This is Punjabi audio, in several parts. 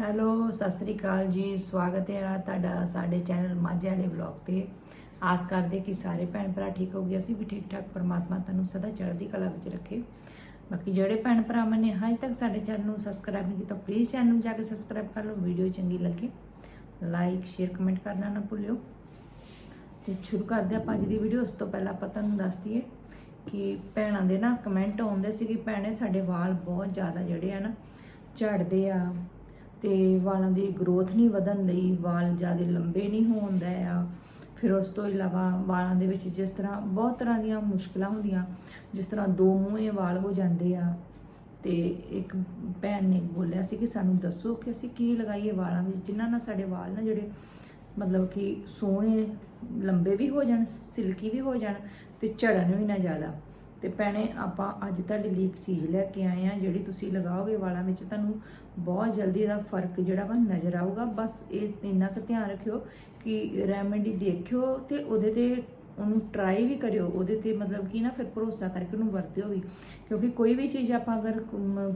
ਹੈਲੋ, ਸਤਿ ਸ੍ਰੀ ਅਕਾਲ ਜੀ। ਸਵਾਗਤ ਹੈ ਤੁਹਾਡਾ ਸਾਡੇ ਚੈਨਲ ਮਾਝੇ ਵਾਲੇ ਵਲੌਗ ਤੇ। ਆਸ ਕਰਦੇ ਕਿ ਸਾਰੇ ਭੈਣ ਭਰਾ ਠੀਕ ਹੋਗੇ ਅਸੀਂ ਵੀ ਠੀਕ ਠਾਕ ਪਰਮਾਤਮਾ ਤੁਹਾਨੂੰ ਸਦਾ ਚੜ੍ਹਦੀ ਕਲਾ ਵਿੱਚ ਰੱਖੇ। ਬਾਕੀ ਜਿਹੜੇ ਭੈਣ ਭਰਾਵਾਂ ਨੇ ਹਜੇ ਤੱਕ ਸਾਡੇ ਚੈਨਲ ਨੂੰ ਸਬਸਕ੍ਰਾਈਬ ਨਹੀਂ ਕੀਤਾ ਪਲੀਜ਼ ਚੈਨਲ ਨੂੰ ਜਾ ਕੇ ਸਬਸਕ੍ਰਾਈਬ ਕਰ ਲਓ, ਵੀਡੀਓ ਚੰਗੀ ਲੱਗੇ। ਲਾਈਕ ਸ਼ੇਅਰ ਕਮੈਂਟ ਕਰਨਾ ਨਾ ਭੁੱਲਿਓ। ਤੇ ਸ਼ੁਰੂ ਕਰਦੇ ਆਪਾਂ ਅੱਜ ਦੀ ਵੀਡੀਓ ਉਸ ਤੋਂ ਪਹਿਲਾਂ ਆਪਾਂ ਤੁਹਾਨੂੰ ਦੱਸ ਦਈਏ ਕਿ ਭੈਣਾਂ ਦੇ ਨਾ ਕਮੈਂਟ ਆਉਂਦੇ ਸੀ ਕਿ ਭੈਣੇ, ਸਾਡੇ ਵਾਲ ਬਹੁਤ ਜ਼ਿਆਦਾ ਜਿਹੜੇ ਆ ਨਾ ਝੜਦੇ ਆ। ਤੇ ਵਾਲਾਂ ਦੀ ਗਰੋਥ ਨਹੀਂ ਵਧਣ ਲਈ ਵਾਲ ਜ਼ਿਆਦਾ ਲੰਬੇ ਨਹੀਂ ਹੋਣਦਾ ਆ। ਫਿਰ ਉਸ ਤੋਂ ਇਲਾਵਾ ਵਾਲਾਂ ਦੇ ਵਿੱਚ ਜਿਸ ਤਰ੍ਹਾਂ ਬਹੁਤ ਤਰ੍ਹਾਂ ਦੀਆਂ ਮੁਸ਼ਕਲਾਂ ਹੁੰਦੀਆਂ, ਜਿਸ ਤਰ੍ਹਾਂ ਦੋ ਮੂੰਹੇ ਵਾਲ ਹੋ ਜਾਂਦੇ ਆ। ਤੇ ਇੱਕ ਭੈਣ ਨੇ ਬੋਲਿਆ ਸੀ ਕਿ ਸਾਨੂੰ ਦੱਸੋ ਕਿ ਅਸੀਂ ਕੀ ਲਗਾਈਏ ਵਾਲਾਂ ਵਿੱਚ, ਜਿਨ੍ਹਾਂ ਨਾਲ ਸਾਡੇ ਵਾਲ ਨਾ ਜਿਹੜੇ ਮਤਲਬ ਕਿ ਸੋਹਣੇ, ਲੰਬੇ ਵੀ ਹੋ ਜਾਣ, ਸਿਲਕੀ ਵੀ ਹੋ ਜਾਣ ਤੇ ਝੜਨ ਵੀ ਨਾ ਜ਼ਿਆਦਾ। ਤੇ ਭੈਣੇ, ਆਪਾਂ ਅੱਜ ਤੁਹਾਡੇ ਲਈ ਇੱਕ ਚੀਜ਼ ਲੈ ਕੇ ਆਏ ਆ ਜਿਹੜੀ ਤੁਸੀਂ ਲਗਾਓਗੇ ਵਾਲਾਂ ਵਿੱਚ, ਤੁਹਾਨੂੰ ਬਹੁਤ ਜਲਦੀ ਇਹਦਾ ਫ਼ਰਕ ਜਿਹੜਾ ਵਾ ਨਜ਼ਰ ਆਊਗਾ। ਬਸ ਇਹ ਇੰਨਾ ਕੁ ਧਿਆਨ ਰੱਖਿਓ ਕਿ ਰੈਮੇਡੀ ਦੇਖਿਓ ਤੇ ਉਹਦੇ ਤੇ ਉਹਨੂੰ ਟਰਾਈ ਵੀ ਕਰਿਓ। ਉਹਦੇ ਤੇ ਮਤਲਬ ਕਿ ਨਾ ਫਿਰ ਭਰੋਸਾ ਕਰਕੇ ਉਹਨੂੰ ਵਰਤਿਓ ਵੀ। ਕਿਉਂਕਿ ਕੋਈ ਵੀ ਚੀਜ਼ ਆਪਾਂ ਅਗਰ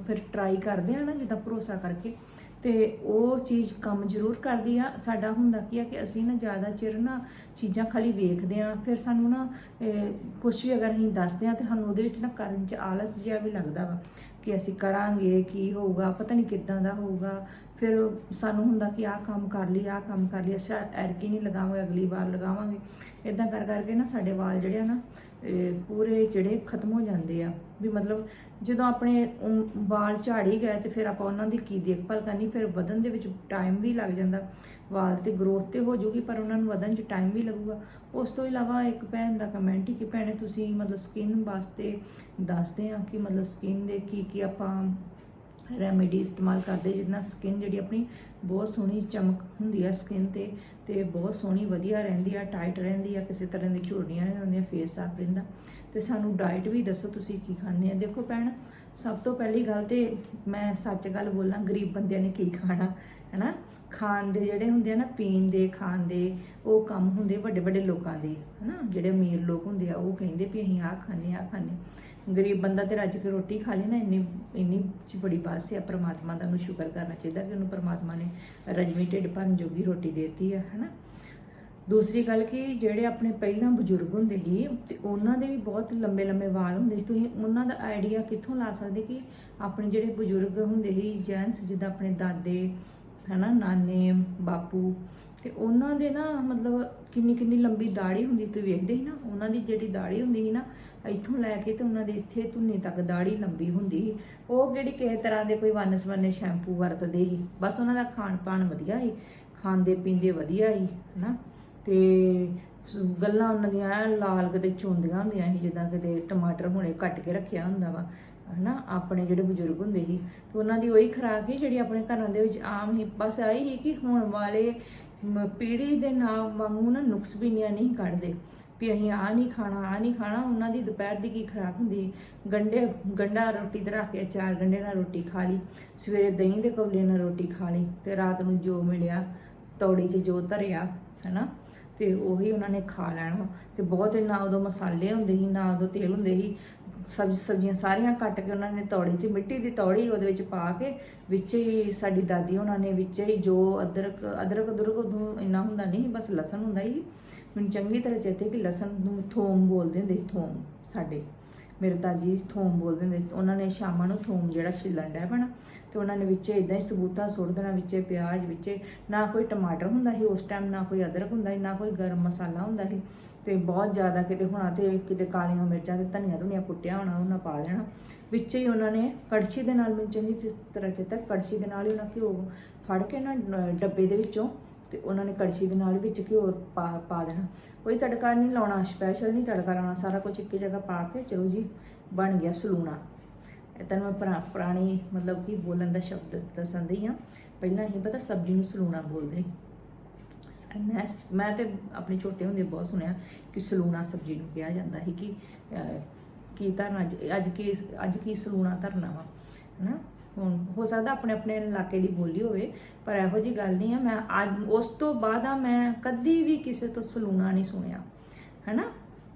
ਫਿਰ ਟਰਾਈ ਕਰਦੇ ਆ ਨਾ, ਜਿੱਦਾਂ ਭਰੋਸਾ ਕਰਕੇ ਤੇ ਉਹ ਚੀਜ਼ ਕੰਮ ਜ਼ਰੂਰ ਕਰਦੀ ਆ। ਸਾਡਾ ਹੁੰਦਾ ਕੀ ਆ ਕਿ ਅਸੀਂ ਨਾ ਜ਼ਿਆਦਾ ਚਿਰ ਨਾ ਚੀਜ਼ਾਂ ਖਾਲੀ ਵੇਖਦੇ ਆ। ਫਿਰ ਸਾਨੂੰ ਨਾ ਕੁਝ ਵੀ ਅਗਰ ਅਸੀਂ ਦੱਸਦੇ ਆ ਤੇ ਸਾਨੂੰ ਉਹਦੇ ਵਿੱਚ ਨਾ ਕਰਨ ਚ ਆਲਸ ਜਿਹਾ ਵੀ ਲੱਗਦਾ ਵਾ ਕਿ ਅਸੀਂ ਕਰਾਂਗੇ, ਕੀ ਹੋਊਗਾ, ਪਤਾ ਨਹੀਂ ਕਿੱਦਾਂ ਦਾ ਹੋਊਗਾ। ਫਿਰ ਸਾਨੂੰ ਹੁੰਦਾ ਕਿ ਆਹ ਕੰਮ ਕਰ ਲਈ, ਆਹ ਕੰਮ ਕਰ ਲਈ, ਅੱਛਾ ਐਰਕੀ ਨਹੀਂ ਲਗਾਵਾਂਗੇ, ਅਗਲੀ ਵਾਰ ਲਗਾਵਾਂਗੇ। ਇਦਾਂ ਕਰ ਕਰਕੇ ਨਾ ਸਾਡੇ ਵਾਲ ਜਿਹੜੇ ਆ ਨਾ ਪੂਰੇ ਜਿਹੜੇ ਖਤਮ ਹੋ ਜਾਂਦੇ ਆ। ਵੀ ਮਤਲਬ ਜਦੋਂ ਆਪਣੇ ਵਾਲ ਝਾੜੀ ਗਏ ਤੇ ਫਿਰ ਆਪਾਂ ਉਹਨਾਂ ਦੀ ਕੀ ਦੇਖਭਾਲ ਕਰਨੀ, ਫਿਰ ਵਧਣ ਦੇ ਵਿੱਚ ਟਾਈਮ ਵੀ ਲੱਗ ਜਾਂਦਾ। ਵਾਲ ਤੇ ਗਰੋਥ ਤੇ ਹੋ ਜਾਊਗੀ, ਪਰ ਉਹਨਾਂ ਨੂੰ ਵਧਣ 'ਚ ਟਾਈਮ ਵੀ ਲੱਗੂਗਾ। ਉਸ ਤੋਂ ਇਲਾਵਾ ਇੱਕ ਭੈਣ ਦਾ ਕਮੈਂਟ ਹੀ ਕਿ ਭੈਣੇ ਤੁਸੀਂ ਮਤਲਬ ਸਕਿਨ ਵਾਸਤੇ ਦੱਸਦੇ ਆ ਕਿ ਮਤਲਬ ਸਕਿਨ ਦੇ ਕੀ ਕੀ ਆਪਾਂ ਰੈਮੇਡੀ ਇਸਤੇਮਾਲ ਕਰਦੇ ਜਿਹਦੇ ਨਾਲ ਸਕਿਨ ਜਿਹੜੀ ਆਪਣੀ ਬਹੁਤ ਸੋਹਣੀ ਚਮਕ ਹੁੰਦੀ ਆ ਸਕਿਨ ਤੇ ਤੇ ਬਹੁਤ ਸੋਹਣੀ ਵਧੀਆ ਰਹਿੰਦੀ ਆ ਟਾਈਟ ਰਹਿੰਦੀ ਆ, ਕਿਸੇ ਤਰ੍ਹਾਂ ਦੀ ਝੁਰੜੀਆਂ ਨਹੀਂ ਹੁੰਦੀਆਂ ਫੇਸ ਸਾਫ਼ ਰਹਿੰਦਾ। ਤੇ ਸਾਨੂੰ ਡਾਈਟ ਵੀ ਦੱਸੋ ਤੁਸੀਂ ਕੀ ਖਾਂਦੇ ਆ। ਦੇਖੋ ਭੈਣ, ਸਭ ਤੋਂ ਪਹਿਲੀ ਗੱਲ ਤੇ ਮੈਂ ਸੱਚ ਗੱਲ ਬੋਲਾਂ, ਗਰੀਬ ਬੰਦਿਆਂ ਨੇ ਕੀ ਖਾਣਾ, ਹੈਨਾ? ਖਾਣ ਦੇ ਜਿਹੜੇ ਹੁੰਦੇ ਆ ਨਾ, ਪੀਣ ਦੇ, ਖਾਣ ਦੇ, ਉਹ ਕੰਮ ਹੁੰਦੇ ਵੱਡੇ ਵੱਡੇ ਲੋਕਾਂ ਦੇ, ਹਨਾ? ਜਿਹੜੇ ਅਮੀਰ ਲੋਕ ਹੁੰਦੇ ਆ, ਉਹ ਕਹਿੰਦੇ ਵੀ ਅਸੀਂ ਆਹ ਖਾਂਦੇ ਆਹ ਖਾਂਦੇ। ਗਰੀਬ ਬੰਦਾ ਤੇ ਰੱਜ ਕੇ ਰੋਟੀ ਖਾ ਲੇ ਨਾ, ਇੰਨੀ ਇੰਨੀ ਚ ਬੜੀ ਬਾਤ ਹੈ ਪ੍ਰਮਾਤਮਾ ਦਾ ਨੂੰ ਸ਼ੁਕਰ ਕਰਨਾ ਚਾਹੀਦਾ ਕਿ ਉਹਨੂੰ ਪ੍ਰਮਾਤਮਾ ਨੇ ਰਜਮੀ ਢਿੱਡ ਭਰਨ ਜੋਗੀ ਰੋਟੀ ਦਿੱਤੀ ਹੈ ਹਨਾ? ਦੂਸਰੀ ਗੱਲ ਕਿ ਜਿਹੜੇ ਆਪਣੇ ਪਹਿਲਾਂ ਬਜ਼ੁਰਗ ਹੁੰਦੇ ਸੀ, ਤੇ ਉਹਨਾਂ ਦੇ ਵੀ ਬਹੁਤ ਲੰਬੇ ਲੰਬੇ ਵਾਲ ਹੁੰਦੇ ਸੀ, ਤੁਸੀਂ ਉਹਨਾਂ ਦਾ ਆਈਡੀਆ ਕਿੱਥੋਂ ਲਾ ਸਕਦੇ ਕਿ ਆਪਣੇ ਜਿਹੜੇ ਬਜ਼ੁਰਗ ਹੁੰਦੇ ਸੀ ਜੈਂਟਸ ਜਿੱਦਾਂ ਆਪਣੇ ਦਾਦੇ ਹਨਾ, ਨਾਨੇ, ਬਾਪੂ ਤੇ ਉਹਨਾਂ ਦੇ ਨਾ ਮਤਲਬ ਕਿੰਨੀ ਕਿੰਨੀ ਲੰਬੀ ਦਾੜੀ ਹੁੰਦੀ ਤੁਸੀਂ ਵੇਖਦੇ ਸੀ ਨਾ, ਉਹਨਾਂ ਦੀ ਜਿਹੜੀ ਦਾੜੀ ਹੁੰਦੀ ਸੀ ਨਾ, ਇੱਥੋਂ ਲੈ ਕੇ ਤੇ ਉਹਨਾਂ ਦੇ ਇੱਥੇ ਧੁੰਨੀ ਤੱਕ ਦਾੜੀ ਲੰਬੀ ਹੁੰਦੀ ਸੀ। ਉਹ ਜਿਹੜੀ ਕਿਸੇ ਤਰ੍ਹਾਂ ਦੇ ਕੋਈ ਵਨਸਵਨੇ ਸ਼ੈਂਪੂ ਵਰਤਦੇ ਸੀ, ਬਸ ਉਹਨਾਂ ਦਾ ਖਾਣ ਪਾਣ ਵਧੀਆ ਸੀ, ਖਾਂਦੇ ਪੀਂਦੇ ਵਧੀਆ ਸੀ, ਹਨਾ। ਤੇ ਸ- ਗੱਲਾਂ ਉਹਨਾਂ ਦੀਆਂ ਲਾਲ ਕਿਤੇ ਚੁੰਦੀਆਂ ਹੁੰਦੀਆਂ ਸੀ, ਜਿੱਦਾਂ ਕਿਤੇ ਟਮਾਟਰ ਹੁਣੇ ਕੱਟ ਕੇ ਰੱਖਿਆ ਹੁੰਦਾ ਵਾ ਹਨਾ, ਆਪਣੇ ਜਿਹੜੇ ਬਜ਼ੁਰਗ ਹੁੰਦੇ ਸੀ, ਤੇ ਉਹਨਾਂ ਦੀ ਉਹੀ ਖੁਰਾਕ ਸੀ ਜਿਹੜੀ ਆਪਣੇ ਘਰਾਂ ਦੇ ਵਿੱਚ ਆਮ ਹੀ, ਬਸ ਆਈ ਸੀ ਕਿ ਹੁਣ ਵਾਲੇ ਮ- ਪੀੜ੍ਹੀ ਦੇ ਨਾਲ ਵਾਂਗੂ ਨਾ ਨੁਕਸ ਵੀ ਨਹੀਂ ਨਹੀਂ ਕੱਢਦੇ। ਵੀ ਅਸੀਂ ਆ ਨਹੀਂ ਖਾਣਾ ਆ ਨਹੀਂ ਖਾਣਾ, ਉਹਨਾਂ ਦੀ ਦੁਪਹਿਰ ਦੀ ਕੀ ਖੁਰਾਕ ਹੁੰਦੀ ਗੰਡੇ, ਗੰਡਾ ਰੋਟੀ ਤੇ ਰੱਖ ਕੇ ਚਾਰ ਗੰਡੇ ਨਾਲ ਰੋਟੀ ਖਾ ਲਈ, ਸਵੇਰੇ ਦਹੀਂ ਦੇ ਕੌਲੇ ਨਾਲ ਰੋਟੀ ਖਾ ਲਈ, ਤੇ ਰਾਤ ਨੂੰ ਜੋ ਮਿਲਿਆ, ਤੌੜੀ 'ਚ ਜੋ ਧਰਿਆ, ਹਨਾ? ਤੇ ਉਹੀ ਉਹਨਾਂ ਨੇ ਖਾ ਲੈਣਾ। ਤੇ ਬਹੁਤ ਨਾ ਉਦੋਂ ਮਸਾਲੇ ਹੁੰਦੇ ਸੀ, ਨਾ ਉਦੋਂ ਤੇਲ ਹੁੰਦੇ ਸੀ। ਸਬਜ਼ੀ ਸਬਜ਼ੀਆਂ ਸਾਰੀਆਂ ਕੱਟ ਕੇ ਉਹਨਾਂ ਨੇ ਤੌੜੀ 'ਚ ਮਿੱਟੀ ਦੀ ਤੌੜੀ ਉਹਦੇ ਵਿੱਚ ਪਾ ਕੇ ਵਿੱਚ ਹੀ ਸਾਡੀ ਦਾਦੀ ਉਹਨਾਂ ਨੇ ਵਿੱਚ ਹੀ ਜੋ ਅਦਰਕ ਅਦਰਕ ਅਦਰਕ ਉਦੋਂ ਇੰਨਾ ਹੁੰਦਾ ਨਹੀਂ ਸੀ, ਬਸ ਲਸਣ ਹੁੰਦਾ ਸੀ ਮੈਨੂੰ ਚੰਗੀ ਤਰ੍ਹਾਂ ਚੇਤੇ ਕਿ ਲਸਣ ਨੂੰ ਥੋਮ ਬੋਲਦੇ ਹੁੰਦੇ ਸੀ ਥੋਮ ਸਾਡੇ। ਮੇਰੇ ਦਾਦੀ ਥੋਮ ਬੋਲਦੇ ਹੁੰਦੇ ਉਹਨਾਂ ਨੇ ਸ਼ਾਮਾਂ ਨੂੰ ਥੋਮ ਜਿਹੜਾ ਛਿੱਲਣ ਡਿਆ ਪੈਣਾ ਤੇ ਉਹਨਾਂ ਨੇ ਵਿੱਚ ਇਦਾਂ ਹੀ ਸਬੂਤਾ ਸੁੱਟ ਦੇਣਾ ਵਿੱਚ ਪਿਆਜ਼ ਵਿੱਚ ਨਾ ਕੋਈ ਟਮਾਟਰ ਹੁੰਦਾ ਸੀ ਉਸ ਟਾਈਮ ਨਾ ਕੋਈ ਅਦਰਕ ਹੁੰਦਾ ਸੀ ਨਾ ਕੋਈ ਗਰਮ ਮਸਾਲਾ ਹੁੰਦਾ ਸੀ। ਤੇ ਬਹੁਤ ਜ਼ਿਆਦਾ ਕਿਤੇ ਹੋਣਾ ਤੇ ਕਿਤੇ ਕਾਲੀਆਂ ਮਿਰਚਾਂ ਤੇ ਧਨੀਆ ਧੁਨੀਆ ਕੁੱਟਿਆ ਹੋਣਾ, ਉਹਨਾਂ ਪਾ ਦੇਣਾ। ਵਿੱਚ ਹੀ ਉਹਨਾਂ ਨੇ ਕੜਛੀ ਦੇ ਨਾਲ ਮੈਨੂੰ ਚੰਗੀ ਤਰ੍ਹਾਂ ਚੇਤਾ ਕੜਛੀ ਦੇ ਨਾਲ ਹੀ ਉਹਨਾਂ ਘਿਓ ਫੜ ਕੇ ਨਾ ਡੱਬੇ ਦੇ ਵਿੱਚੋਂ ਤੇ ਉਹਨਾਂ ਨੇ ਕੜਛੀ ਦੇ ਨਾਲ ਵਿੱਚ ਘਿਓ ਪਾ ਪਾ ਦੇਣਾ। ਕੋਈ ਤੜਕਾ ਨਹੀਂ ਲਾਉਣਾ ਸਪੈਸ਼ਲ ਨਹੀਂ ਤੜਕਾ ਲਾਉਣਾ, ਸਾਰਾ ਕੁਝ ਇੱਕੇ ਜਗ੍ਹਾ ਪਾ ਕੇ ਚਲੋ ਜੀ, ਬਣ ਗਿਆ ਸਲੂਣਾ। ਇਹ ਤਾਂ ਮੈਂ ਪੁਰਾ- ਪੁਰਾਣੀ ਮਤਲਬ ਕਿ ਬੋਲਣ ਦਾ ਸ਼ਬਦ ਦੱਸਣ ਦੀ ਆ ਪਹਿਲਾਂ ਹੀ ਪਤਾ ਸਬਜ਼ੀ ਨੂੰ ਸਲੂਣਾ ਬੋਲਦੇ। ਮੈਂ ਮੈਂ ਤੇ ਆਪਣੇ ਛੋਟੇ ਹੁੰਦੇ ਬਹੁਤ ਸੁਣਿਆ ਕਿ ਸਲੂਣਾ ਸਬਜ਼ੀ ਨੂੰ ਕਿਹਾ ਜਾਂਦਾ ਸੀ ਕਿ ਕੀ ਧਰਨਾ ਅੱਜ- ਅੱਜ ਕੀ ਅੱਜ ਕੀ ਸਲੂਣਾ ਧਰਨਾ ਵਾ, ਹਨਾ? ਹੁਣ ਹੋ ਸਕਦਾ ਆਪਣੇ ਆਪਣੇ ਇਲਾਕੇ ਦੀ ਬੋਲੀ ਹੋਵੇ, ਪਰ ਇਹੋ ਜੀ ਗੱਲ ਨਹੀਂ ਆ। ਮੈਂ ਅੱਜ, ਉਸ ਤੋਂ ਬਾਅਦ ਆ ਮੈਂ ਕਦੀ ਵੀ ਕਿਸੇ ਤੋਂ ਸਲੂਣਾ ਨਹੀਂ ਸੁਣਿਆ, ਹਨਾ?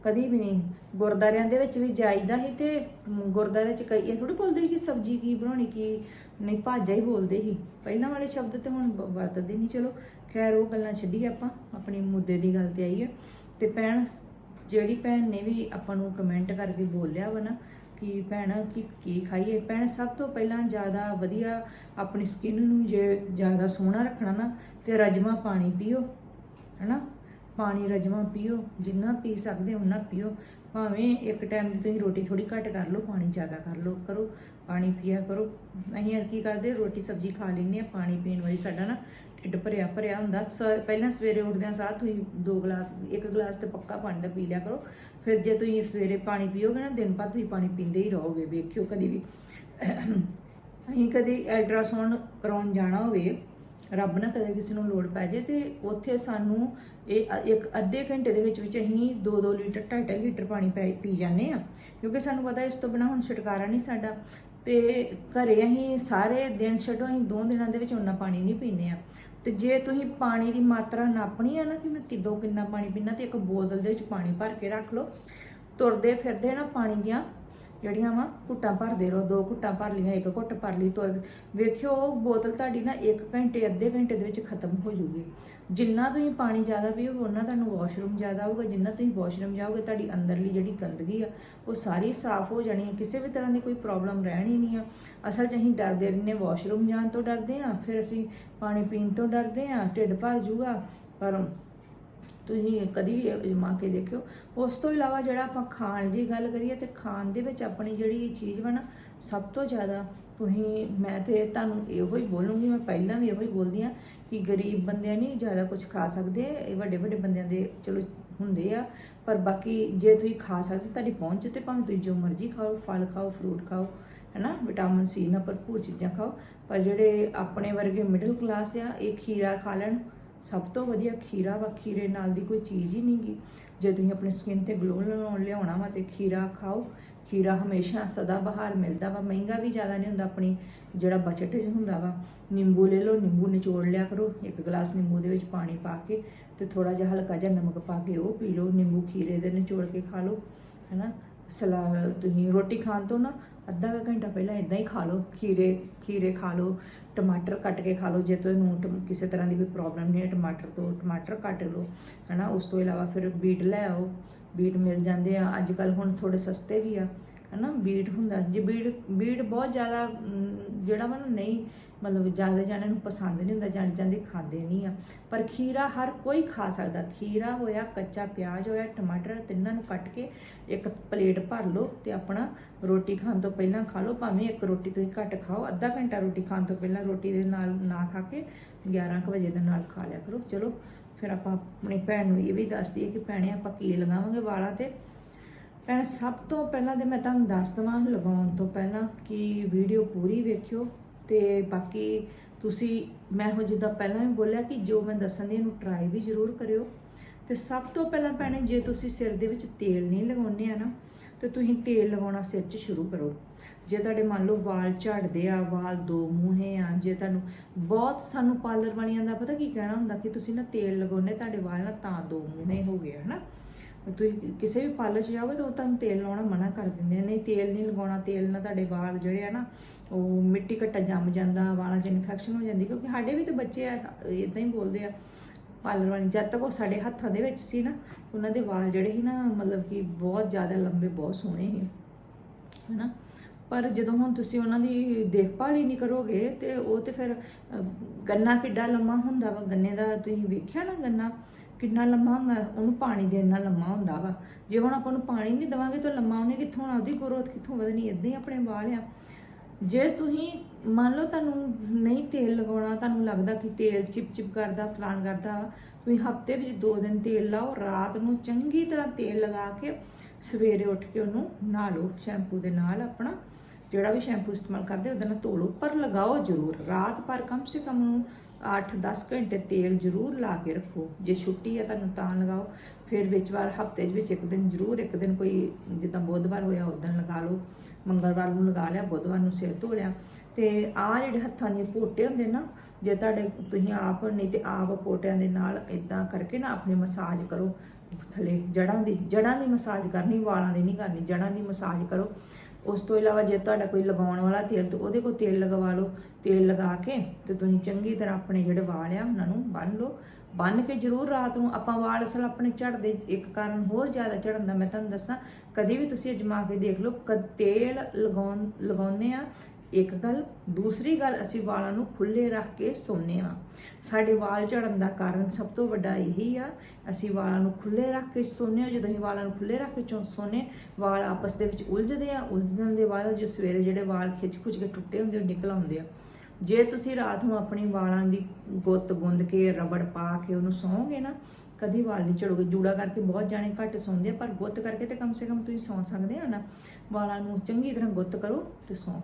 ਕਦੀ ਵੀ ਨਹੀਂ। ਗੁਰਦਾਰਿਆਂ ਦੇ ਵਿੱਚ ਵੀ ਜਾਈਦਾ ਸੀ ਤੇ ਗੁਰਦਾਰੇ ਚ ਕਈ, ਇਹ ਥੋੜੀ ਬੋਲਦੇ ਸੀ ਕਿ ਸਬਜ਼ੀ ਕੀ ਬਣਾਉਣੀ, ਕੀ ਨਹੀਂ, ਭਾਜਾ ਹੀ ਬੋਲਦੇ ਸੀ। ਪਹਿਲਾਂ ਵਾਲੇ ਸ਼ਬਦ ਤੇ ਹੁਣ ਵਰਤਦੇ ਨਹੀਂ, ਚਲੋ। ਖੈਰ, ਉਹ ਗੱਲਾਂ ਛੱਡੀ ਆਪਾਂ, ਆਪਣੇ ਮੁੱਦੇ ਦੀ ਗੱਲ ਤੇ ਆਈਏ। ਤੇ ਭੈਣ, ਜਿਹੜੀ ਭੈਣ ਨੇ ਵੀ ਆਪਾਂ ਨੂੰ ਕਮੈਂਟ ਕਰਕੇ ਬੋਲਿਆ ਵਾ ਨਾ, ਕਿ ਭੈਣ ਕੀ ਕੀ ਖਾਈਏ? ਭੈਣ, ਸਭ ਤੋਂ ਪਹਿਲਾਂ ਜ਼ਿਆਦਾ ਵਧੀਆ ਆਪਣੀ ਸਕਿਨ ਨੂੰ ਜੇ ਜ਼ਿਆਦਾ ਸੋਹਣਾ ਰੱਖਣਾ ਨਾ, ਤੇ ਰਜਮਾ ਪਾਣੀ ਪੀਓ, ਹਨਾ? ਪਾਣੀ, ਰਜਮਾ ਪੀਓ, ਜਿੰਨਾ ਪੀ ਸਕਦੇ ਹੋ ਉਨਾ ਪੀਓ। ਭਾਵੇਂ ਇੱਕ ਟਾਈਮ ਦੀ ਤੁਸੀਂ ਰੋਟੀ ਥੋੜੀ ਘੱਟ ਕਰ ਲਓ, ਪਾਣੀ ਜ਼ਿਆਦਾ ਕਰ ਲਓ, ਕਰੋ, ਪਾਣੀ ਪੀਆ ਕਰੋ। ਅਸੀਂ ਕੀ ਕਰਦੇ, ਰੋਟੀ, ਸਬਜ਼ੀ ਖਾ ਲੈਂਦੇ ਆ ਪਾਣੀ ਪੀਣ ਵਾਲੀ ਸਾਡਾ ਨਾ ਢਿੱਡ ਭਰਿਆ ਭਰਿਆ ਹੁੰਦਾ। ਸ- ਪਹਿਲਾਂ ਸਵੇਰੇ ਉੱਠਦਿਆਂ ਸਾਰ ਤੁਸੀਂ ਦੋ ਗਲਾਸ, ਇੱਕ ਗਲਾਸ ਤੇ ਪੱਕਾ ਪਾਣੀ ਦਾ ਪੀ ਲਿਆ ਕਰੋ। ਫਿਰ ਜੇ ਤੁਸੀਂ ਸਵੇਰੇ ਪਾਣੀ ਪੀਓਗੇ ਨਾ, ਦਿਨ ਭਰ ਤੁਸੀਂ ਪਾਣੀ ਪੀਂਦੇ ਹੀ ਰਹੋਗੇ, ਵੇਖਿਓ ਕਦੀ ਵੀ। ਅਸੀਂ ਕਦੀ ਅਲਟਰਾਸਾਊਂਡ ਕਰਾਉਣ ਜਾਣਾ ਹੋਵੇ, ਰੱਬ ਨਾ ਕਦੇ ਕਿਸੇ ਨੂੰ ਲੋੜ ਪੈ ਜੇ ਤੇ ਉੱਥੇ ਸਾਨੂੰ ਇਹ ਇੱਕ ਅੱਧੇ ਘੰਟੇ ਦੇ ਵਿੱਚ ਵਿੱਚ ਅਸੀਂ 2-2 ਲੀਟਰ 2.5 ਲੀਟਰ ਪਾਣੀ ਪੈ- ਪੀ ਜਾਂਦੇ ਆ ਕਿਉਂਕਿ ਸਾਨੂੰ ਪਤਾ ਇਸ ਤੋਂ ਬਿਨਾ ਹੁਣ ਛੁਟਕਾਰਾ ਨਹੀਂ ਸਾਡਾ। ਤੇ ਘਰੇ ਅਸੀਂ ਸਾਰੇ ਦਿਨ ਛੱਡੋ, ਅਸੀਂ ਦੋ ਦਿਨਾਂ ਦੇ ਵਿੱਚ ਉਨਾ ਪਾਣੀ ਨਹੀਂ ਪੀਂਦੇ ਆ ਤੇ ਜੇ ਤੁਸੀਂ ਪਾਣੀ ਦੀ ਮਾਤਰਾ ਨਾਪਣੀ ਆ ਨਾ ਕਿ ਮੈਂ ਕਿਦੋਂ ਕਿੰਨਾ ਪਾਣੀ ਪੀਣਾ ਤੇ ਇੱਕ ਬੋਤਲ ਦੇ ਵਿੱਚ ਪਾਣੀ ਭਰ ਕੇ ਰੱਖ ਲਓ। ਤੁਰਦੇ ਫਿਰਦੇ ਨਾ ਪਾਣੀ ਦੀਆਂ ਜਿਹੜੀਆਂ ਵਾ ਘੁੱਟਾਂ ਭਰਦੇ ਰਹੋ, ਦੋ ਘੁੱਟਾਂ ਭਰ ਲਈਆਂ, ਇੱਕ ਘੁੱਟ ਭਰ ਲਈ ਤੋ ਵੇਖਿਓ, ਉਹ ਬੋਤਲ ਤੁਹਾਡੀ ਨਾ 1 ਘੰਟੇ, ਅੱਧੇ ਘੰਟੇ ਦੇ ਵਿੱਚ ਖਤਮ ਹੋ ਜੂਗੀ। ਜਿੰਨਾ ਤੁਸੀਂ ਪਾਣੀ ਜ਼ਿਆਦਾ ਪੀਓਗੇ ਉਹਨਾਂ ਤੁਹਾਨੂੰ ਵਾਸ਼ਰੂਮ ਜ਼ਿਆਦਾ ਆਊਗਾ, ਜਿੰਨਾ ਤੁਸੀਂ ਵਾਸ਼ਰੂਮ ਜਾਓਗੇ, ਤੁਹਾਡੀ ਅੰਦਰਲੀ ਜਿਹੜੀ ਗੰਦਗੀ ਆ, ਉਹ ਸਾਰੀ ਸਾਫ਼ ਹੋ ਜਾਣੀ ਹੈ ਕਿਸੇ ਵੀ ਤਰ੍ਹਾਂ ਦੀ ਕੋਈ ਪ੍ਰੋਬਲਮ ਰਹਿਣੀ ਨਹੀਂ ਆ। ਅਸਲ 'ਚ ਅਸੀਂ ਡਰਦੇ ਰਹਿੰਦੇ ਵਾਸ਼ਰੂਮ ਜਾਣ ਤੋਂ ਡਰਦੇ ਆ, ਫਿਰ ਅਸੀਂ ਪਾਣੀ ਪੀਣ ਤੋਂ ਡਰਦੇ ਆ, ਢਿੱਡ ਭਰ ਜੂਗਾ, ਪਰ ਤੁਸੀਂ ਕਦੀ ਵੀ ਅਜਮਾ ਕੇ ਦੇਖਿਓ। ਉਸ ਤੋਂ ਇਲਾਵਾ ਜਿਹੜਾ ਆਪਾਂ ਖਾਣ ਦੀ ਗੱਲ ਕਰੀਏ ਤੇ ਖਾਣ ਦੇ ਵਿੱਚ ਆਪਣੀ ਜਿਹੜੀ ਚੀਜ਼ ਵਾ ਨਾ, ਸਭ ਤੋਂ ਜ਼ਿਆਦਾ ਤੁਸੀਂ, ਮੈਂ ਤੇ ਤੁਹਾਨੂੰ ਇਹੋ ਹੀ ਬੋਲੂੰਗੀ, ਮੈਂ ਪਹਿਲਾਂ ਵੀ ਇਹੋ ਹੀ ਬੋਲਦੀ ਆ ਕਿ ਗਰੀਬ ਬੰਦਿਆਂ ਨਹੀਂ ਜ਼ਿਆਦਾ ਕੁਝ ਖਾ ਸਕਦੇ, ਇਹ ਵੱਡੇ ਵੱਡੇ ਬੰਦਿਆਂ ਦੇ ਚਲੋ ਹੁੰਦੇ ਆ, ਪਰ ਬਾਕੀ ਜੇ ਤੁਸੀਂ ਖਾ ਸਕਦੇ ਤੁਹਾਡੀ ਪਹੁੰਚ ਤੇ ਭਾਵੇਂ ਤੁਸੀਂ ਜੋ ਮਰਜ਼ੀ ਖਾਓ, ਫਲ ਖਾਓ, ਫਰੂਟ ਖਾਓ, ਹੈਨਾ, ਵਿਟਾਮਿਨ ਸੀ ਨਾਲ ਭਰਪੂਰ ਚੀਜ਼ਾਂ ਖਾਓ, ਪਰ ਜਿਹੜੇ ਆਪਣੇ ਵਰਗੇ ਮਿਡਲ ਕਲਾਸ ਆ, ਇਹ ਖੀਰਾ ਖਾ ਲੈਣ ਸਭ ਤੋਂ ਵਧੀਆ ਖੀਰਾ ਵਾ, ਖੀਰੇ ਨਾਲ ਦੀ ਕੋਈ ਚੀਜ਼ ਹੀ ਨਹੀਂਗੀ ਜੇ ਤੁਸੀਂ ਆਪਣੀ ਸਕਿਨ ਤੇ ਗਲੋ ਲਾਉਣ ਲਿਆਉਣਾ ਵਾ ਤੇ ਖੀਰਾ ਖਾਓ। ਖੀਰਾ ਹਮੇਸ਼ਾ ਸਦਾ ਬਹਾਰ ਮਿਲਦਾ ਵਾ, ਮਹਿੰਗਾ ਵੀ ਜ਼ਿਆਦਾ ਨਹੀਂ ਹੁੰਦਾ, ਆਪਣੀ ਜਿਹੜਾ ਬਜਟ 'ਚ ਹੁੰਦਾ ਵਾ। ਨਿੰਬੂ ਲੈ ਲਓ, ਨਿੰਬੂ ਨਿਚੋੜ ਲਿਆ ਕਰੋ, ਇੱਕ ਗਲਾਸ ਨਿੰਬੂ ਦੇ ਵਿੱਚ ਪਾਣੀ ਪਾ ਕੇ ਤੇ ਥੋੜਾ ਜਿਹਾ ਹਲਕਾ ਜਿਹਾ ਨਮਕ ਪਾ ਕੇ ਉਹ ਪੀ ਲਓ। ਨਿੰਬੂ ਖੀਰੇ ਦੇ ਨਿਚੋੜ ਕੇ ਖਾ ਲਓ, ਹੈਨਾ? ਸਲਾ, ਤੁਸੀਂ ਰੋਟੀ ਖਾਣ ਤੋਂ ਨਾ ਅੱਧਾ ਕੁ ਘੰਟਾ ਪਹਿਲਾਂ ਇਦਾਂ ਹੀ ਖਾ ਲਓ, ਖੀਰੇ ਖੀਰੇ ਖਾ ਲਓ, ਟਮਾਟਰ ਕੱਟ ਕੇ ਖਾ ਲਓ, ਜੇ ਤੁਹਾਨੂੰ ਟਮ- ਕਿਸੇ ਤਰ੍ਹਾਂ ਦੀ ਕੋਈ ਪ੍ਰੋਬਲਮ ਨਹੀਂ ਹੈ, ਟਮਾਟਰ ਤੋਂ ਟਮਾਟਰ ਕੱਟ ਲਓ, ਹਨਾ, ਉਸ ਤੋਂ ਇਲਾਵਾ ਫਿਰ ਬੀਟ ਲੈ ਆਓ, ਬੀਟ ਮਿਲ ਜਾਂਦੇ ਆ ਅੱਜ ਕੱਲ ਹੁਣ ਥੋੜੇ ਸਸਤੇ ਵੀ ਆ, ਹਨਾ, ਬੀਟ ਹੁੰਦਾ, ਜੇ ਬੀਟ ਬੀਟ ਬਹੁਤ ਜ਼ਿਆਦਾ ਜਿਹੜਾ ਵਾ ਨਾ ਨਹੀਂ ਮਤਲਬ ਜ਼ਿਆਦਾ ਜਾਣਿਆਂ ਨੂੰ ਪਸੰਦ ਨਹੀਂ ਹੁੰਦਾ, ਜਾਣ ਜਾਂਦੇ ਖਾਂਦੇ ਨਹੀਂ ਆ। ਪਰ ਖੀਰਾ ਹਰ ਕੋਈ ਖਾ ਸਕਦਾ। ਖੀਰਾ ਹੋਇਆ, ਕੱਚਾ ਪਿਆਜ਼ ਹੋਇਆ, ਟਮਾਟਰ ਤਿੰਨਾਂ ਨੂੰ ਕੱਟ ਕੇ ਇੱਕ ਪਲੇਟ ਭਰ ਲਓ ਤੇ ਆਪਣਾ ਰੋਟੀ ਖਾਣ ਤੋਂ ਪਹਿਲਾਂ ਖਾ ਲਓ। ਭਾਵੇਂ ਇੱਕ ਰੋਟੀ ਤੁਸੀਂ ਘੱਟ ਖਾਓ, ਅੱਧਾ ਘੰਟਾ ਰੋਟੀ ਖਾਣ ਤੋਂ ਪਹਿਲਾਂ ਰੋਟੀ ਦੇ ਨਾਲ ਨਾ ਖਾ ਕੇ 11 ਕੁ ਵਜੇ ਦੇ ਨਾਲ ਖਾ ਲਿਆ ਕਰੋ। ਚਲੋ, ਫਿਰ ਆਪਾਂ ਆਪਣੀ ਭੈਣ ਨੂੰ ਇਹ ਵੀ ਦੱਸ ਦਈਏ ਕਿ ਭੈਣੇ, ਆਪਾਂ ਕੀ ਲਗਾਵਾਂਗੇ ਵਾਲਾਂ ਤੇ? ਭੈਣ, ਸਭ ਤੋਂ ਪਹਿਲਾਂ ਤੇ ਮੈਂ ਤੁਹਾਨੂੰ ਦੱਸ ਦਵਾਂ, ਲਗਾਉਣ ਤੋਂ ਪਹਿਲਾਂ ਕਿ ਵੀਡੀਓ ਪੂਰੀ ਵੇਖਿਓ। ਤੇ ਬਾਕੀ ਤੁਸੀਂ, ਮੈਂ ਹੋ ਜਿੱਦਾਂ ਪਹਿਲਾਂ ਵੀ ਬੋਲਿਆ ਕਿ ਜੋ ਮੈਂ ਦੱਸਣ ਦੀ ਇਹਨੂੰ ਟਰਾਈ ਵੀ ਜ਼ਰੂਰ ਕਰਿਓ। ਤੇ ਸਭ ਤੋਂ ਪਹਿਲਾਂ ਭੈਣੇ, ਜੇ ਤੁਸੀਂ ਸਿਰ ਦੇ ਵਿੱਚ ਤੇਲ ਨਹੀਂ ਲਗਾਉਂਦੇ ਆ ਨਾ, ਤੇ ਤੁਸੀਂ ਤੇਲ ਲਗਾਉਣਾ ਸਿਰ 'ਚ ਸ਼ੁਰੂ ਕਰੋ। ਜੇ ਤੁਹਾਡੇ ਮੰਨ ਲਓ ਵਾਲ ਝੜਦੇ ਆ, ਵਾਲ ਦੋ ਮੂੰਹੇ ਆ, ਜੇ ਤੁਹਾਨੂੰ ਬਹੁਤ ਸਾਨੂੰ ਪਾਰਲਰ ਵਾਲੀਆਂ ਦਾ ਪਤਾ ਕੀ ਕਹਿਣਾ ਹੁੰਦਾ ਕਿ ਤੁਸੀਂ ਨਾ ਤੇਲ ਲਗਾਉਨੇ ਤੁਹਾਡੇ ਵਾਲ ਨਾ ਤਾਂ ਦੋ ਮੂੰਹੇ ਹੋ ਗਏ ਹਨਾ? ਤੁਸੀਂ ਕਿਸੇ ਵੀ ਪਾਰਲਰ 'ਚ ਜਾਓਗੇ ਤਾਂ ਉਹ ਤੁਹਾਨੂੰ ਤੇਲ ਲਾਉਣਾ ਮਨਾ ਕਰ ਦਿੰਦੇ ਆ। ਨਹੀਂ, ਤੇਲ ਨਹੀਂ ਲਗਾਉਣਾ, ਤੇਲ ਨਾਲ ਤੁਹਾਡੇ ਵਾਲ ਜਿਹੜੇ ਆ ਨਾ, ਉਹ ਮਿੱਟੀ ਘੱਟਾ ਜੰਮ ਜਾਂਦਾ, ਵਾਲਾਂ 'ਚ ਇਨਫੈਕਸ਼ਨ ਹੋ ਜਾਂਦੀ, ਕਿਉਂਕਿ ਸਾਡੇ ਵੀ ਤਾਂ ਬੱਚੇ ਆ ਇਦਾਂ ਹੀ ਬੋਲਦੇ ਆ ਪਾਰਲਰ ਵਾਲੀ। ਜਦ ਤੱਕ ਉਹ ਸਾਡੇ ਹੱਥਾਂ ਦੇ ਵਿੱਚ ਸੀ ਨਾ ਉਹਨਾਂ ਦੇ ਵਾਲ ਜਿਹੜੇ ਸੀ ਨਾ, ਮਤਲਬ ਕਿ ਬਹੁਤ ਜ਼ਿਆਦਾ ਲੰਬੇ, ਬਹੁਤ ਸੋਹਣੇ ਸੀ, ਹਨਾ? ਪਰ ਜਦੋਂ ਹੁਣ ਤੁਸੀਂ ਉਹਨਾਂ ਦੀ ਦੇਖਭਾਲ ਹੀ ਨਹੀਂ ਕਰੋਗੇ, ਤੇ ਉਹ ਤੇ ਫਿਰ ਗੰਨਾ ਕਿੱਡਾ ਲੰਮਾ ਹੁੰਦਾ ਵਾ? ਗੰਨੇ ਦਾ ਤੁਸੀਂ ਵੇਖਿਆ ਨਾ ਗੰਨਾ? ਕਿੰਨਾ ਲੰਮਾ ਹੁੰਦਾ ਉਹਨੂੰ ਪਾਣੀ ਦੇ ਇੰਨਾ ਲੰਮਾ ਹੁੰਦਾ ਵਾ। ਜੇ ਹੁਣ ਆਪਾਂ ਨੂੰ ਪਾਣੀ ਨਹੀਂ ਦਵਾਂਗੇ ਤਾਂ ਲੰਮਾ ਉਹਨੇ ਕਿੱਥੋਂ ਆਉਣਾ ਉਹਦੀ ਗਰੋਥ ਕਿੱਥੋਂ ਵਧਣੀ ਇਦਾਂ ਹੀ ਆਪਣੇ ਵਾਲ ਆ। ਜੇ ਤੁਸੀਂ ਮੰਨ ਲਓ ਤੁਹਾਨੂੰ ਨਹੀਂ ਤੇਲ ਲਗਾਉਣਾ ਤੁਹਾਨੂੰ ਲੱਗਦਾ ਕਿ ਤੇਲ ਚਿਪ ਚਿਪ ਕਰਦਾ ਫਲਾਣ ਕਰਦਾ ਵਾ, ਤੁਸੀਂ ਹਫ਼ਤੇ ਵਿੱਚ ਦੋ ਦਿਨ ਤੇਲ ਲਾਓ ਰਾਤ ਨੂੰ ਚੰਗੀ ਤਰ੍ਹਾਂ ਤੇਲ ਲਗਾ ਕੇ ਸਵੇਰੇ ਉੱਠ ਕੇ ਉਹਨੂੰ ਨਹਾ ਲਓ ਸ਼ੈਂਪੂ ਦੇ ਨਾਲ ਆਪਣਾ ਜਿਹੜਾ ਵੀ ਸ਼ੈਂਪੂ ਇਸਤੇਮਾਲ ਕਰਦੇ ਉਹਦੇ ਨਾਲ ਧੋ ਲਓ ਪਰ ਲਗਾਓ ਜ਼ਰੂਰ। ਰਾਤ ਭਰ ਕਮ ਸੇ ਕਮ ਨੂੰ 8-10 ਘੰਟੇ ਤੇਲ ਜ਼ਰੂਰ ਲਾ ਕੇ ਰੱਖੋ। ਜੇ ਛੁੱਟੀ ਹੈ ਤੁਹਾਨੂੰ ਤਾਂ ਲਗਾਓ। ਫਿਰ ਵਿੱਚ ਵਾਰ ਹਫ਼ਤੇ ਦੇ ਵਿੱਚ ਇੱਕ ਦਿਨ ਜ਼ਰੂਰ, ਇੱਕ ਦਿਨ ਕੋਈ ਜਿੱਦਾਂ ਬੁੱਧਵਾਰ ਹੋਇਆ ਉਦੋਂ ਲਗਾ ਲਓ। ਮੰਗਲਵਾਰ ਨੂੰ ਲਗਾ ਲਿਆ, ਬੁੱਧਵਾਰ ਨੂੰ ਸਿਰ ਧੋ ਲਿਆ। ਤੇ ਆ ਜਿਹੜੇ ਹੱਥਾਂ ਦੇ ਪੋਟੇ ਹੁੰਦੇ ਨਾ, ਜੇ ਤੁਹਾਡੇ ਤੁਸੀਂ ਆਪ ਨਹੀਂ ਤੇ ਆਪ ਪੋਟਿਆਂ ਦੇ ਨਾਲ ਇਦਾਂ ਕਰਕੇ ਨਾ ਆਪਣੇ ਮਸਾਜ ਕਰੋ। ਥੱਲੇ ਜੜਾਂ ਦੀ ਜੜਾਂ ਦੀ ਮਸਾਜ ਕਰਨੀ, ਵਾਲਾਂ ਦੀ ਨਹੀਂ ਕਰਨੀ ਜੜਾਂ ਦੀ ਮਸਾਜ ਕਰੋ। ਉਸ ਤੋਂ ਇਲਾਵਾ ਜੇ ਤੁਹਾਡਾ ਕੋਈ ਲਗਾਉਣ ਵਾਲਾ ਤੇਲ, ਤੇ ਉਹਦੇ ਕੋਲ ਤੇਲ ਲਗਵਾ ਲਓ। ਤੇਲ ਲਗਾ ਕੇ ਤੇ ਤੁਸੀਂ ਚੰਗੀ ਤਰ੍ਹਾਂ ਆਪਣੇ ਜਿਹੜੇ ਵਾਲ ਆ, ਉਹਨਾਂ ਨੂੰ ਬੰਨ ਲਓ। ਬੰਨ ਕੇ ਜ਼ਰੂਰ ਰਾਤ ਨੂੰ ਆਪਾਂ ਵਾਲ ਅਸਲ ਆਪਣੇ ਝੜਦੇ, ਇੱਕ ਕਾਰਨ ਹੋਰ ਜ਼ਿਆਦਾ ਝੜਨ ਦਾ ਮੈਂ ਤੁਹਾਨੂੰ ਦੱਸਾਂ, ਕਦੀ ਵੀ ਤੁਸੀਂ ਅਜਮਾ ਕੇ ਦੇਖ ਲਓ ਕ ਤੇਲ ਲਗਾਉਣ, ਲਗਾਉਂਦੇ ਆ ਇੱਕ ਗੱਲ, ਦੂਸਰੀ ਗੱਲ ਅਸੀਂ ਵਾਲਾਂ ਨੂੰ ਖੁੱਲੇ ਰੱਖ ਕੇ ਸੌਂਦੇ ਆ ਸਾਡੇ ਵਾਲ ਝੜਨ ਦਾ ਕਾਰਨ ਸਭ ਤੋਂ ਵੱਡਾ ਇਹੀ ਆ, ਅਸੀਂ ਵਾਲਾਂ ਨੂੰ ਖੁੱਲੇ ਰੱਖ ਕੇ ਸੌਂਦੇ ਆ ਜਦੋਂ ਅਸੀਂ ਵਾਲਾਂ ਨੂੰ ਖੁੱਲੇ ਰੱਖ ਕੇ ਚੋਂ ਸੌਂਦੇ ਵਾਲ ਆਪਸ ਦੇ ਵਿੱਚ ਉਲਝਦੇ ਆ। ਉਲਝਣ ਦੇ ਬਾਅਦ ਜੋ ਸਵੇਰੇ ਜਿਹੜੇ ਵਾਲ ਖਿੱਚ ਖੁੱਚ ਕੇ ਟੁੱਟੇ ਹੁੰਦੇ ਉਹ ਨਿਕਲ ਆਉਂਦੇ ਆ। ਜੇ ਤੁਸੀਂ ਰਾਤ ਨੂੰ ਆਪਣੀ ਵਾਲਾਂ ਦੀ ਗੁੱਤ ਗੁੰਦ ਕੇ, ਰਬੜ ਪਾ ਕੇ ਉਹਨੂੰ ਸੌਂਗੇ ਨਾ, ਕਦੀ ਵਾਲ ਨਹੀਂ ਝੜੋਗੇ। ਜੂੜਾ ਕਰਕੇ ਬਹੁਤ ਜਾਣੇ ਘੱਟ ਸੌਂਦੇ ਆ, ਪਰ ਗੁੱਤ ਕਰਕੇ ਤੇ ਕਮ ਸੇ ਕਮ ਤੁਸੀਂ ਸੌਂ ਸਕਦੇ ਹੋ ਨਾ। ਵਾਲਾਂ ਨੂੰ ਚੰਗੀ ਤਰ੍ਹਾਂ ਗੁੱਤ ਕਰੋ ਤੇ ਸੌਂ।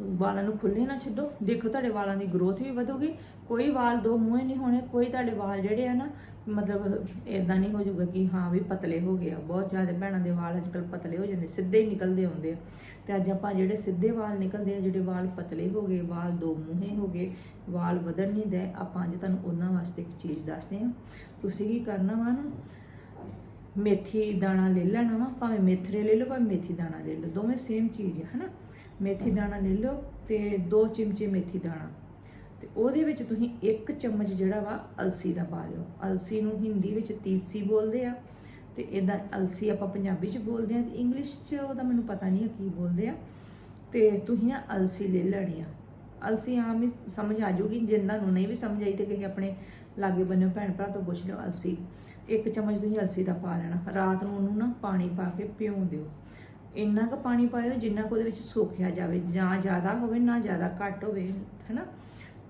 ਵਾਲਾਂ ਨੂੰ ਖੁੱਲੇ ਨਾ ਛੱਡੋ। ਦੇਖੋ, ਤੁਹਾਡੇ ਵਾਲਾਂ ਦੀ ਗਰੋਥ ਵੀ ਵਧੂਗੀ। ਕੋਈ ਵਾਲ ਦੋ ਮੂੰਹੇ ਨਹੀਂ ਹੋਣੇ, ਕੋਈ ਤੁਹਾਡੇ ਵਾਲ ਜਿਹੜੇ ਆ ਨਾ, ਮਤਲਬ ਇਦਾਂ ਨਹੀਂ ਹੋ ਜਾਊਗਾ ਕਿ ਹਾਂ ਵੀ ਪਤਲੇ ਹੋ ਗਏ ਆ। ਬਹੁਤ ਜ਼ਿਆਦਾ ਭੈਣਾਂ ਦੇ ਵਾਲ ਅੱਜਕੱਲ ਪਤਲੇ ਹੋ ਜਾਂਦੇ, ਸਿੱਧੇ ਹੀ ਨਿਕਲਦੇ ਹੁੰਦੇ ਆ। ਤੇ ਅੱਜ ਆਪਾਂ ਜਿਹੜੇ ਸਿੱਧੇ ਵਾਲ ਨਿਕਲਦੇ ਆ, ਜਿਹੜੇ ਵਾਲ ਪਤਲੇ ਹੋ ਗਏ, ਵਾਲ ਦੋ ਮੂੰਹੇ ਹੋ ਗਏ, ਵਾਲ ਵਧਣ ਨਹੀਂ ਦੇ, ਆਪਾਂ ਅੱਜ ਤੁਹਾਨੂੰ ਉਹਨਾਂ ਵਾਸਤੇ ਇੱਕ ਚੀਜ਼ ਦੱਸਦੇ ਆ। ਤੁਸੀਂ ਕੀ ਕਰਨਾ ਵਾ ਨਾ? ਮੇਥੀ ਦਾਣਾ ਲੈ ਲੈਣਾ ਵਾ, ਭਾਵੇਂ ਮੇਥਰੇ ਲੈ ਲਓ, ਭਾਵੇਂ ਮੇਥੀ ਦਾਣਾ ਲੈ ਲਓ, ਦੋਵੇਂ ਸੇਮ ਚੀਜ਼ ਹੈ ਹਨਾ? ਮੇਥੀ ਦਾਣਾ ਲੈ ਲਓ ਤੇ 2 ਚਮਚੇ ਮੇਥੀ ਦਾਣਾ। ਤੇ ਉਹਦੇ ਵਿੱਚ ਤੁਸੀਂ ਇੱਕ ਚਮਚ ਜਿਹੜਾ ਵਾ ਅਲਸੀ ਦਾ ਪਾ ਲਿਓ। ਅਲਸੀ ਨੂੰ ਹਿੰਦੀ ਵਿੱਚ ਤੀਸੀ ਬੋਲਦੇ ਆ ਤੇ ਇਦਾਂ ਅਲਸੀ ਆਪਾਂ ਪੰਜਾਬੀ ਚ ਬੋਲਦੇ ਆ ਤੇ ਇੰਗਲਿਸ਼ ਚ ਉਹਦਾ ਮੈਨੂੰ ਪਤਾ ਨਹੀਂ ਆ ਕੀ ਬੋਲਦੇ ਆ। ਤੇ ਤੁਸੀਂ ਨਾ ਅਲਸੀ ਲੈ ਲੈਣੀ ਆ। ਅਲਸੀ ਆਮ ਹੀ ਸਮਝ ਆ ਜਾਊਗੀ ਜਿੰਨਾਂ ਨੂੰ ਨਹੀਂ ਵੀ ਸਮਝ ਆਈ ਤੇ ਕਿਸੇ ਆਪਣੇ ਲਾਗੇ ਬੰਨੇ ਭੈਣ ਭਰਾ ਤੋਂ ਪੁੱਛ ਲਿਓ ਅਲਸੀ। ਇੱਕ ਚਮਚ ਤੁਸੀਂ ਅਲਸੀ ਦਾ ਪਾ ਲੈਣਾ। ਰਾਤ ਨੂੰ ਉਹਨੂੰ ਨਾ ਪਾਣੀ ਪਾ ਕੇ ਭਿਉਂ ਦਿਓ। ਇੰਨਾ ਕੁ ਪਾਣੀ ਪਾਇਓ ਜਿੰਨਾ ਕੁ ਉਹਦੇ ਵਿੱਚ ਸੋਖਿਆ ਜਾਵੇ ਜਾਂ ਜ਼ਿਆਦਾ ਹੋਵੇ, ਨਾ ਜ਼ਿਆਦਾ ਘੱਟ ਹੋਵੇ, ਹੈਨਾ?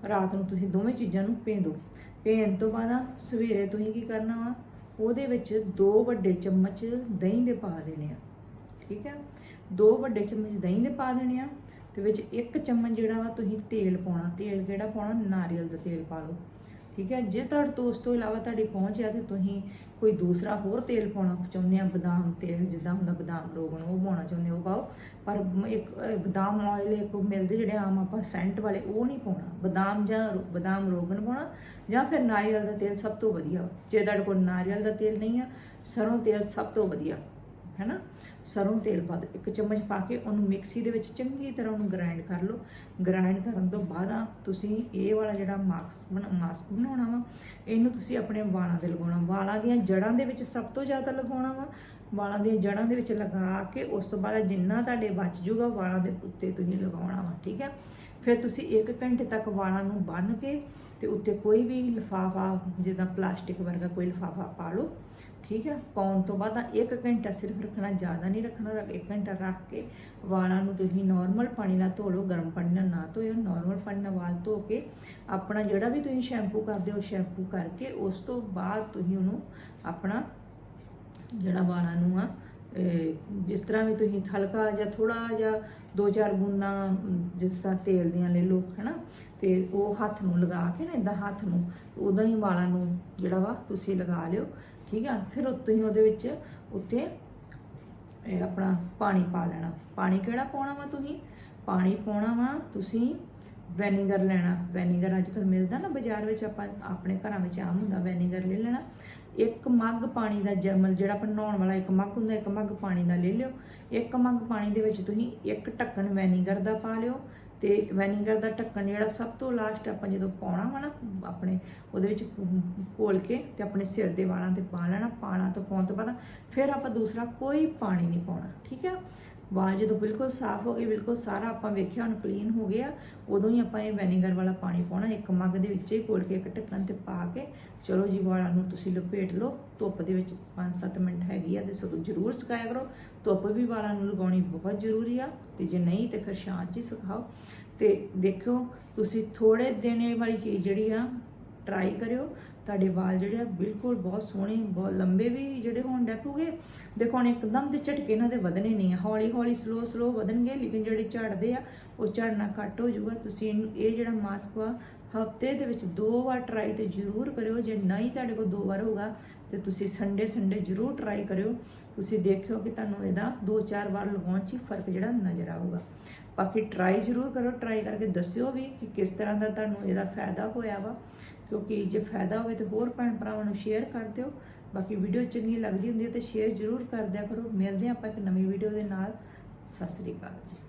ਰਾਤ ਨੂੰ ਤੁਸੀਂ ਦੋਵੇਂ ਚੀਜ਼ਾਂ ਨੂੰ ਭੇਂ ਦਿਓ। ਭੇਣ ਤੋਂ ਬਾਅਦ ਸਵੇਰੇ ਤੁਸੀਂ ਕੀ ਕਰਨਾ ਵਾ? ਉਹਦੇ ਵਿੱਚ ਦੋ ਵੱਡੇ ਚਮਚ ਦਹੀਂ ਦੇ ਪਾ ਦੇਣੇ ਆ, ਠੀਕ ਹੈ ਦੋ ਵੱਡੇ ਚਮਚ ਦਹੀਂ ਦੇ ਪਾ ਦੇਣੇ ਆ, ਤੇ ਵਿੱਚ ਇੱਕ ਚਮਚ ਜਿਹੜਾ ਵਾ ਤੁਸੀਂ ਤੇਲ ਪਾਉਣਾ। ਤੇਲ ਕਿਹੜਾ ਪਾਉਣਾ? ਨਾਰੀਅਲ ਦਾ ਤੇਲ ਪਾ ਲਓ। ਠੀਕ ਹੈ? ਜੇ ਤੁਹਾਡੇ ਤੋਂ ਉਸ ਤੋਂ ਇਲਾਵਾ ਤੁਹਾਡੀ ਪਹੁੰਚ ਆ ਤੇ ਤੁਸੀਂ ਕੋਈ ਦੂਸਰਾ ਹੋਰ ਤੇਲ ਪਾਉਣਾ ਚਾਹੁੰਦੇ ਆ, ਬਦਾਮ ਤੇਲ, ਜਿੱਦਾਂ ਹੁੰਦਾ ਬਦਾਮ ਰੋਗਣ, ਉਹ ਪਾਉਣਾ ਚਾਹੁੰਦੇ ਹੋ, ਉਹ ਪਾਓ। ਪਰ ਇੱਕ ਬਦਾਮ ਆਇਲ ਇੱਕ ਮਿਲਦੇ ਜਿਹੜੇ ਆਮ ਆਪਾਂ ਸੈਂਟ ਵਾਲੇ, ਉਹ ਨਹੀਂ ਪਾਉਣਾ। ਬਦਾਮ ਜਾਂ ਰੋ- ਬਦਾਮ ਰੋਗਣ ਪਾਉਣਾ, ਜਾਂ ਫਿਰ ਨਾਰੀਅਲ ਦਾ ਤੇਲ ਸਭ ਤੋਂ ਵਧੀਆ। ਜੇ ਤੁਹਾਡੇ ਕੋਲ ਨਾਰੀਅਲ ਦਾ ਤੇਲ ਨਹੀਂ ਆ, ਸਰੋਂ ਤੇਲ ਸਭ ਤੋਂ ਵਧੀਆ। ਹੈਨਾ? ਸਰੋਂ ਤੇਲ ਪਾ ਦਿਓ। ਇੱਕ ਚਮਚ ਪਾ ਕੇ ਉਹਨੂੰ ਮਿਕਸੀ ਦੇ ਵਿੱਚ ਚੰਗੀ ਤਰ੍ਹਾਂ ਉਹਨੂੰ ਗ੍ਰਾਈਂਡ ਕਰ ਲਓ। ਗ੍ਰਾਈਂਡ ਕਰਨ ਤੋਂ ਬਾਅਦ ਆ ਤੁਸੀਂ ਇਹ ਵਾਲਾ ਜਿਹੜਾ ਮਾਸਕ ਮਾਸਕ ਬਣਾਉਣਾ ਵਾ, ਇਹਨੂੰ ਤੁਸੀਂ ਆਪਣੇ ਵਾਲਾਂ ਤੇ ਲਗਾਉਣਾ। ਵਾਲਾਂ ਦੀਆਂ ਜੜਾਂ ਦੇ ਵਿੱਚ ਸਭ ਤੋਂ ਜ਼ਿਆਦਾ ਲਗਾਉਣਾ ਵਾ। ਵਾਲਾਂ ਦੀਆਂ ਜੜਾਂ ਦੇ ਵਿੱਚ ਲਗਾ ਕੇ ਉਸ ਤੋਂ ਬਾਅਦ ਜਿੰਨਾ ਤੁਹਾਡੇ ਬਚ ਜੂਗਾ ਵਾਲਾਂ ਦੇ ਉੱਤੇ ਤੁਸੀਂ ਲਗਾਉਣਾ ਵਾ, ਠੀਕ ਹੈ ਫਿਰ ਤੁਸੀਂ 1 ਘੰਟੇ ਤੱਕ ਵਾਲਾਂ ਨੂੰ ਬੰਨ੍ਹ ਕੇ ਤੇ ਉੱਤੇ ਕੋਈ ਵੀ ਲਿਫਾਫਾ, ਜਿੱਦਾਂ ਪਲਾਸਟਿਕ ਵਰਗਾ ਕੋਈ ਲਿਫਾਫਾ ਪਾ ਲਓ। ਠੀਕ ਹੈ? ਪਾਉਣ ਤੋਂ ਬਾਅਦ 1 ਘੰਟਾ ਸਿਰਫ ਰੱਖਣਾ, ਜ਼ਿਆਦਾ ਨਹੀਂ ਰੱਖਣਾ 1 ਘੰਟਾ ਰੱਖ ਕੇ ਵਾਲਾਂ ਨੂੰ ਤੁਸੀਂ ਨਾਰਮਲ ਪਾਣੀ ਨਾਲ ਧੋ ਲਓ, ਗਰਮ ਪਾਣੀ ਨਾਲ ਨਾ ਧੋਇਓ ਨਾਰਮਲ ਪਾਣੀ ਨਾਲ ਵਾਲ ਧੋ ਕੇ ਆਪਣਾ ਜਿਹੜਾ ਵੀ ਤੁਸੀਂ ਸ਼ੈਂਪੂ ਕਰਦੇ ਹੋ ਸ਼ੈਂਪੂ ਕਰਕੇ ਉਸ ਤੋਂ ਬਾਅਦ ਤੁਸੀਂ ਉਹਨੂੰ ਆਪਣਾ ਜਿਹੜਾ ਵਾਲਾਂ ਨੂੰ ਆ ਜਿਸ ਤਰ੍ਹਾਂ ਵੀ ਤੁਸੀਂ ਹਲਕਾ ਜਾਂ ਥੋੜਾ ਜਿਹਾ ਦੋ ਚਾਰ ਬੂੰਦਾਂ, ਜਿਸ ਤਰ੍ਹਾਂ ਤੇਲ ਦੀਆਂ ਲੈ ਲਓ, ਹੈਨਾ? ਤੇ ਉਹ ਹੱਥ ਨੂੰ ਲਗਾ ਕੇ ਨਾ ਇਦਾਂ ਹੱਥ ਨੂੰ ਉਦਾਂ ਹੀ ਵਾਲਾਂ ਨੂੰ ਜਿਹੜਾ ਵਾ ਤੁਸੀਂ ਲਗਾ ਲਿਓ। ਠੀਕ ਆ? ਫਿਰ ਉਹ ਤੁਸੀਂ ਉਹਦੇ ਵਿੱਚ ਉੱਤੇ ਇਹ ਆਪਣਾ ਪਾਣੀ ਪਾ ਲੈਣਾ। ਪਾਣੀ ਕਿਹੜਾ ਪਾਉਣਾ ਵਾ ਤੁਸੀਂ? ਪਾਣੀ ਪਾਉਣਾ ਵਾ ਤੁਸੀਂ ਵੈਨੇਗਰ ਲੈਣਾ। ਵੈਨੇਗਰ ਅੱਜ ਕੱਲ ਮਿਲਦਾ ਨਾ ਬਾਜ਼ਾਰ ਵਿੱਚ, ਆਪਾਂ ਆਪਣੇ ਘਰਾਂ ਵਿੱਚ ਆਮ ਹੁੰਦਾ ਵੈਨੇਗਰ ਲੈ ਲੈਣਾ। ਇੱਕ ਮੱਗ ਪਾਣੀ ਦਾ ਜਮਲ ਜਿਹੜਾ ਆਪਾਂ ਨਹਾਉਣ ਵਾਲਾ ਇੱਕ ਮੱਗ ਹੁੰਦਾ, ਇੱਕ ਮੱਗ ਪਾਣੀ ਦਾ ਲੈ ਲਿਓ। ਇੱਕ ਮੱਗ ਪਾਣੀ ਦੇ ਵਿੱਚ ਤੁਸੀਂ ਇੱਕ ਢੱਕਣ ਵੈਨੇਗਰ ਦਾ ਪਾ ਲਿਓ। ਤੇ ਵੈਨੇਗਰ ਦਾ ਢੱਕਣ ਜਿਹੜਾ ਸਭ ਤੋਂ ਲਾਸਟ ਆਪਾਂ ਜਦੋਂ ਪਾਉਣਾ ਵਾ ਨਾ, ਆਪਣੇ ਉਹਦੇ ਵਿੱਚ ਘੋਲ ਕੇ ਤੇ ਆਪਣੇ ਸਿਰ ਦੇ ਵਾਲਾਂ ਤੇ ਪਾ ਲੈਣਾ, ਪਾਣਾ ਤੋਂ ਪਾਉਣ ਤੋਂ ਬਾਅਦ ਫਿਰ ਆਪਾਂ ਦੂਸਰਾ ਕੋਈ ਪਾਣੀ ਨਹੀਂ ਪਾਉਣਾ, ਠੀਕ ਹੈ ਵਾਲ ਜਦੋਂ ਬਿਲਕੁਲ ਸਾਫ਼ ਹੋ ਗਏ ਬਿਲਕੁਲ ਸਾਰਾ ਆਪਾਂ ਵੇਖਿਆ, ਹੁਣ ਕਲੀਨ ਹੋ ਗਿਆ, ਉਦੋਂ ਹੀ ਆਪਾਂ ਇਹ ਵੈਨੇਗਰ ਵਾਲਾ ਪਾਣੀ ਪਾਉਣਾ, ਇੱਕ ਮੱਗ ਦੇ ਵਿੱਚ ਹੀ ਘੋਲ ਕੇ, ਇੱਕ ਢੱਕਣ ਤੇ ਪਾ ਕੇ, ਚਲੋ ਜੀ ਵਾਲਾਂ ਨੂੰ ਤੁਸੀਂ ਲਪੇਟ ਲਓ, ਧੁੱਪ ਦੇ ਵਿੱਚ 5-7 ਮਿੰਟ ਹੈਗੀ ਆ ਤੇ ਸਗੋਂ ਜ਼ਰੂਰ ਸੁਕਾਇਆ ਕਰੋ, ਧੁੱਪ ਵੀ ਵਾਲਾਂ ਨੂੰ ਲਗਾਉਣੀ ਬਹੁਤ ਜ਼ਰੂਰੀ ਆ, ਤੇ ਜੇ ਨਹੀਂ ਤੇ ਫਿਰ ਛਾਂ 'ਚ ਹੀ ਸੁਕਾਓ, ਤੇ ਦੇਖਿਓ ਤੁਸੀਂ ਥੋੜੇ ਦਿਨੇ ਵਾਲੀ ਚੀਜ਼ ਜਿਹੜੀ ਆ ਟਰਾਈ ਕਰਿਓ ਤੁਹਾਡੇ ਵਾਲ ਜਿਹੜੇ ਆ ਬਿਲਕੁਲ ਬਹੁਤ ਸੋਹਣੇ, ਬਹੁਤ ਲੰਬੇ ਵੀ ਜਿਹੜੇ ਹੋਣ ਡੈਪੂਗੇ। ਦੇਖੋ ਹੁਣ ਇੱਕਦਮ ਤੇ ਝਟਕੇ ਇਹਨਾਂ ਦੇ ਵਧਣੇ ਨਹੀਂ ਆ। ਹੌਲੀ ਹੌਲੀ ਸਲੋ ਸਲੋ ਵਧਣਗੇ, ਲੇਕਿਨ ਜਿਹੜੇ ਝੜਦੇ ਆ, ਉਹ ਝੜਨਾ ਘੱਟ ਹੋ ਜਾਊਗਾ। ਤੁਸੀਂ ਇਹਨੂੰ, ਇਹ ਜਿਹੜਾ ਮਾਸਕ ਵਾ, ਹਫ਼ਤੇ ਦੇ ਵਿੱਚ ਦੋ ਵਾਰ ਟਰਾਈ ਤੇ ਜ਼ਰੂਰ ਕਰਿਓ। ਜੇ ਨਹੀਂ ਤੁਹਾਡੇ ਕੋਲ ਦੋ ਵਾਰ ਹੋਗਾ ਤੇ ਤੁਸੀਂ ਸੰਡੇ ਸੰਡੇ ਜ਼ਰੂਰ ਟਰਾਈ ਕਰਿਓ। ਤੁਸੀਂ ਦੇਖਿਓ ਕਿ ਤੁਹਾਨੂੰ ਇਹਦਾ ਦੋ ਚਾਰ ਵਾਰ ਲਗਾਉਣ 'ਚ ਹੀ ਫ਼ਰਕ ਜਿਹੜਾ ਨਜ਼ਰ ਆਊਗਾ। ਬਾਕੀ ਟਰਾਈ ਜ਼ਰੂਰ ਕਰੋ ਟਰਾਈ ਕਰਕੇ ਦੱਸਿਓ ਵੀ ਕਿ ਕਿਸ ਤਰ੍ਹਾਂ ਦਾ ਤੁਹਾਨੂੰ ਇਹਦਾ ਫਾਇਦਾ ਹੋਇਆ ਵਾ। ਕਿਉਂਕਿ ਜੇ ਫਾਇਦਾ ਹੋਵੇ ਤੇ ਹੋਰ ਭੈਣ ਭਰਾਵਾਂ ਨੂੰ ਸ਼ੇਅਰ ਕਰ ਦਿਓ। ਬਾਕੀ ਵੀਡੀਓ ਚੰਗੀ ਲੱਗਦੀ ਹੁੰਦੀ ਹੈ ਤੇ ਸ਼ੇਅਰ ਜ਼ਰੂਰ ਕਰ ਦਿਆ ਕਰੋ। ਮਿਲਦੇ ਹਾਂ ਆਪਾਂ ਇੱਕ ਨਵੀਂ ਵੀਡੀਓ ਦੇ ਨਾਲ। ਸਤਿ ਸ੍ਰੀ ਅਕਾਲ ਜੀ।